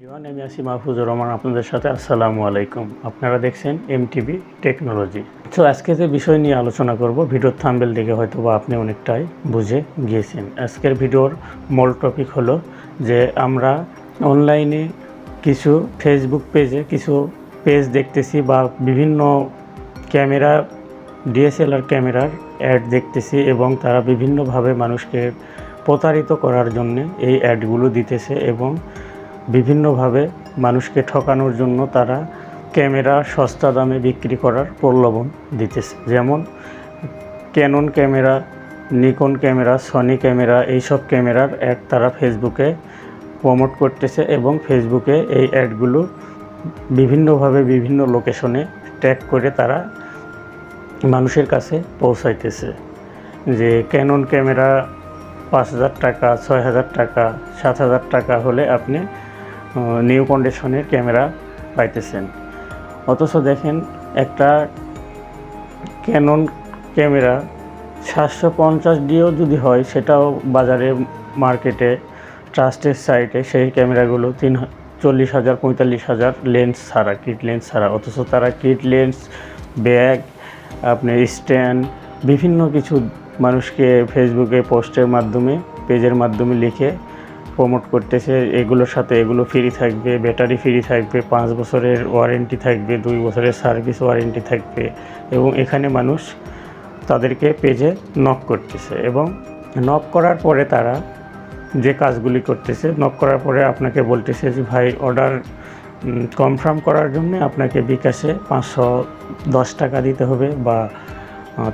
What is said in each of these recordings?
Everyone, আমি আছি মাহফুজুর রহমান আপনাদের সাথে। আসসালামু আলাইকুম। আপনারা দেখছেন এমটিভি টেকনোলজি তো আজকে যে বিষয় নিয়ে আলোচনা করব, ভিডিওর থাম্বেল দেখে হয়তো বা আপনি অনেকটাই বুঝে গিয়েছেন। আজকের ভিডিওর মূল টপিক হলো যে আমরা অনলাইনে কিছু ফেসবুক পেজে কিছু পেজ দেখতেছি বা বিভিন্ন ক্যামেরা ডিএসএলআর ক্যামেরার অ্যাড দেখতেছি এবং তারা বিভিন্নভাবে মানুষকে প্রতারিত করার জন্য এই অ্যাডগুলো দিতেছে এবং বিভিন্নভাবে মানুষকে ঠকানোর জন্য তারা ক্যামেরা সস্তা দামে বিক্রি করার প্রলোভন দিতেছে। যেমন Canon camera Nikon camera Sony camera, এইসব ক্যামেরার অ্যাড তারা ফেসবুকে প্রমোট করতেছে এবং ফেসবুকে এই অ্যাডগুলো বিভিন্নভাবে বিভিন্ন লোকেশনে ট্যাগ করে তারা মানুষের কাছে পৌঁছাইতেছে। যে ক্যানন ক্যামেরা পাঁচ হাজার টাকা, ছয় হাজার টাকা, সাত হাজার টাকা হলে আপনি নিউ কন্ডিশনের ক্যামেরা পাইতেছেন। অথচ দেখেন একটা ক্যানন ক্যামেরা সাতশো পঞ্চাশ ডিও যদি হয়, সেটাও বাজারে মার্কেটে ট্রাস্টের সাইটে সেই ক্যামেরাগুলো তিন চল্লিশ হাজার, পঁয়তাল্লিশ হাজার লেন্স ছাড়া কিট লেন্স ছাড়া। অথচ তারা কিট লেন্স ব্যাগ আপনি স্ট্যান্ড বিভিন্ন কিছু মানুষকে ফেসবুকে পোস্টের মাধ্যমে পেজের মাধ্যমে লিখে প্রমোট করতেছে, এগুলোর সাথে এগুলো ফ্রি থাকবে ব্যাটারি ফ্রি থাকবে, পাঁচ বছরের ওয়ারেন্টি থাকবে, দুই বছরের সার্ভিস ওয়ারেন্টি থাকবে এবং এখানে মানুষ তাদেরকে পেজে নক করতেছে এবং নক করার পরে তারা যে কাজগুলি করতেছে নক করার পরে আপনাকে বলতেছে যে, ভাই অর্ডার কনফার্ম করার জন্য আপনাকে বিকাশে পাঁচশো দশ টাকা দিতে হবে বা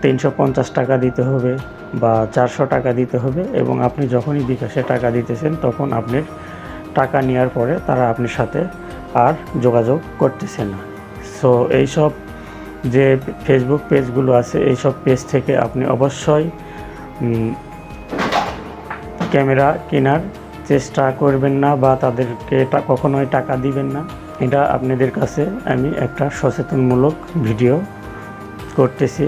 তিনশো পঞ্চাশ টাকা দিতে হবে বা চারশো টাকা দিতে হবে এবং আপনি যখনই বিকাশে টাকা দিতেছেন তখন আপনার টাকা নেওয়ার পরে তারা আপনার সাথে আর যোগাযোগ করতেছে না। সো এইসব যে ফেসবুক পেজগুলো আছে, এইসব পেজ থেকে আপনি অবশ্যই ক্যামেরা কেনার চেষ্টা করবেন না বা তাদেরকে কখনোই টাকা দিবেন না। এটা আপনাদের কাছে আমি একটা সচেতনমূলক ভিডিও করতেছি।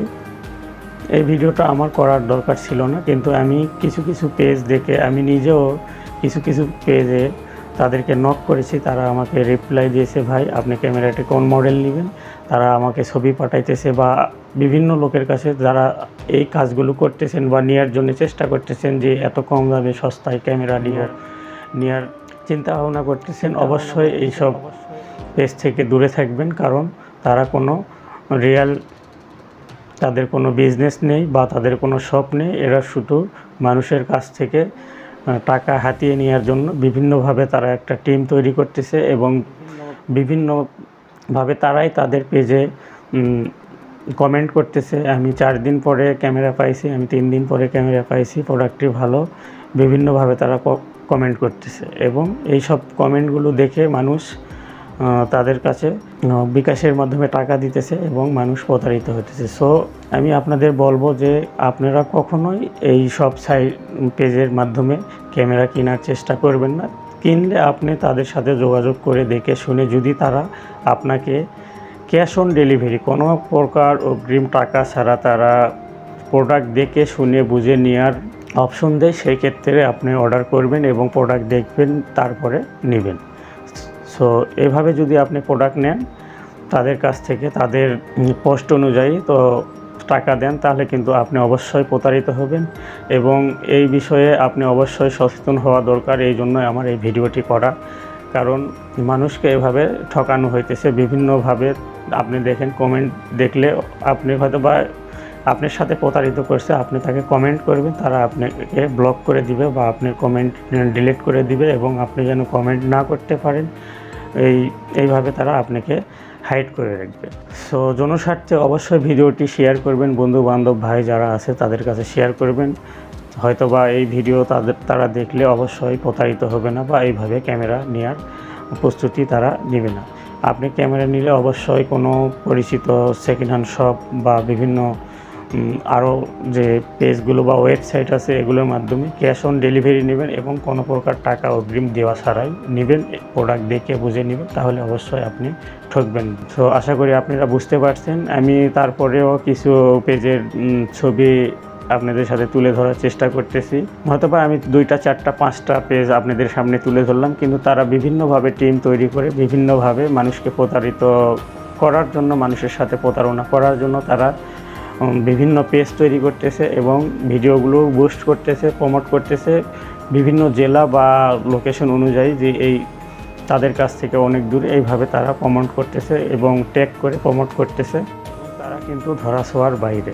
এই ভিডিওটা আমার করার দরকার ছিল না কিন্তু আমি কিছু কিছু পেজ দেখে আমি নিজেও কিছু কিছু পেজে তাদেরকে নক করেছি তারা আমাকে রিপ্লাই দিয়েছে ভাই আপনি ক্যামেরাটি কোন মডেল নেবেন? তারা আমাকে ছবি পাঠাইতেছে বা বিভিন্ন লোকের কাছে যারা এই কাজগুলো করতেছেন বা নেওয়ার জন্য চেষ্টা করতেছেন যে এত কম দামে সস্তায় ক্যামেরা নেওয়ার নেওয়ার চিন্তা ভাবনা করতেছেন অবশ্যই এইসব পেজ থেকে দূরে থাকবেন কারণ তারা কোনো রিয়াল তাদের কোনো বিজনেস নেই বা তাদের কোনো শপ নেই। এরা শুধু মানুষের কাছ থেকে টাকা হাতিয়ে নেওয়ার জন্য বিভিন্নভাবে তারা একটা টিম তৈরি করতেছে এবং বিভিন্নভাবে তারাই তাদের পেজে কমেন্ট করতেছে। আমি চার দিন পরে ক্যামেরা পাইছি, আমি তিন দিন পরে ক্যামেরা পাইছি প্রোডাক্টটি ভালো। বিভিন্নভাবে তারা কমেন্ট করতেছে এবং এই সব কমেন্টগুলো দেখে মানুষ তাদের কাছে বিকাশের মাধ্যমে টাকা দিতেছে এবং মানুষ প্রতারিত হতেছে। সো আমি আপনাদের বলব যে আপনারা কখনোই এই সব সাই পেজের মাধ্যমে ক্যামেরা কেনার চেষ্টা করবেন না। কিনলে আপনি তাদের সাথে যোগাযোগ করে দেখে শুনে যদি তারা আপনাকে ক্যাশ অন ডেলিভারি কোনো প্রকার অগ্রিম টাকা ছাড়া তারা প্রোডাক্ট দেখে শুনে বুঝে নেওয়ার অপশন দেয় সেই ক্ষেত্রে আপনি অর্ডার করবেন এবং প্রোডাক্ট দেখবেন, তারপরে নেবেন। সো এভাবে যদি আপনি প্রোডাক্ট নেন, তাদের কাছ থেকে তাদের পোস্ট অনুযায়ী তো টাকা দেন, তাহলে কিন্তু আপনি অবশ্যই প্রতারিত হবেন এবং এই বিষয়ে আপনি অবশ্যই সচেতন হওয়া দরকার। এই জন্য আমার এই ভিডিওটি করা। কারণ মানুষকে এভাবে ঠকানো হইতেছে, বিভিন্নভাবে আপনি দেখেন কমেন্ট দেখলে আপনি হয়তো বা আপনার সাথে প্রতারিত করছে, আপনি তাকে কমেন্ট করবেন, তারা আপনাকে ব্লক করে দিবে বা আপনার কমেন্ট ডিলিট করে দিবে এবং আপনি যেন কমেন্ট না করতে পারেন। এই, এইভাবে তারা আপনাকে হাইড করে রাখবে। সো জনস্বার্থে অবশ্যই ভিডিওটি শেয়ার করবেন। বন্ধু বান্ধব ভাই যারা আছে, তাদের কাছে শেয়ার করবেন। হয়তো বা এই ভিডিও তাদের, তারা দেখলে অবশ্যই প্রতারিত হবে না বা এইভাবে ক্যামেরা নেওয়ার প্রস্তুতি তারা নেবে না। আপনি ক্যামেরা নিলে অবশ্যই কোনো পরিচিত সেকেন্ড হ্যান্ড শপ বা বিভিন্ন আরও যে পেজগুলো বা ওয়েবসাইট আছে এগুলোর মাধ্যমে ক্যাশ অন ডেলিভারি নেবেন এবং কোনো প্রকার টাকা অগ্রিম দেওয়া ছাড়াই নেবেন প্রোডাক্ট দেখে বুঝে নেবেন, তাহলে অবশ্যই আপনি ঠকবেন। তো আশা করি আপনারা বুঝতে পারছেন। আমি তারপরেও কিছু পেজের ছবি আপনাদের সাথে তুলে ধরার চেষ্টা করতেছি। হয়তো বা আমি দুইটা, চারটা, পাঁচটা পেজ আপনাদের সামনে তুলে ধরলাম, কিন্তু তারা বিভিন্নভাবে টিম তৈরি করে বিভিন্নভাবে মানুষকে প্রতারিত করার জন্য, মানুষের সাথে প্রতারণা করার জন্য তারা বিভিন্ন পেজ তৈরি করতেছে এবং ভিডিওগুলো বুস্ট করতেছে প্রমোট করতেছে বিভিন্ন জেলা বা লোকেশন অনুযায়ী যে এই তাদের কাছ থেকে অনেক দূরে এইভাবে তারা প্রমোট করতেছে এবং ট্যাগ করে প্রমোট করতেছে। তারা কিন্তু ধরা ধরাছোঁয়ার বাইরে।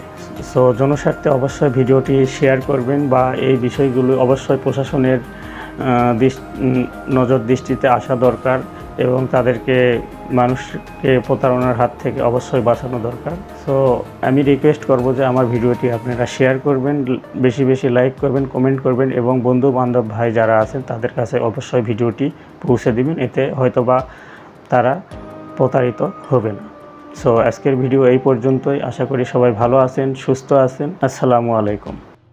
সো জনস্বার্থে অবশ্যই ভিডিওটি শেয়ার করবেন বা এই বিষয়গুলো অবশ্যই প্রশাসনের নজর দৃষ্টিতে আসা দরকার। এবং তাদেরকে মানুষকে প্রতারণার হাত থেকে অবশ্যই বাঁচানো দরকার। সো আমি রিকোয়েস্ট করব যে আমার ভিডিওটি আপনারা শেয়ার করবেন, বেশি বেশি লাইক করবেন কমেন্ট করবেন এবং বন্ধু বান্ধব ভাই যারা আছেন তাদের কাছে অবশ্যই ভিডিওটি পৌঁছে দিবেন, এতে হয়তোবা তারা প্রতারিত হবে না সো আজকের ভিডিও এই পর্যন্তই। আশা করি সবাই ভালো আছেন, সুস্থ আছেন। আসসালামু আলাইকুম।